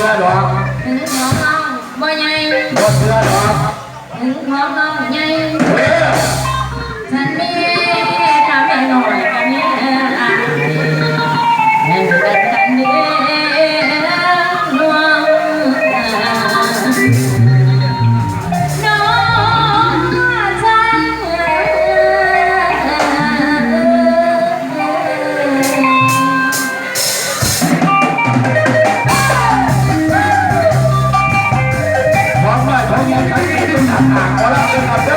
ชื่อดอกถึงหอวห้องบ่ใหญ่บ่เชื่อดอกถึงหอวห้องใหญ่ Hola,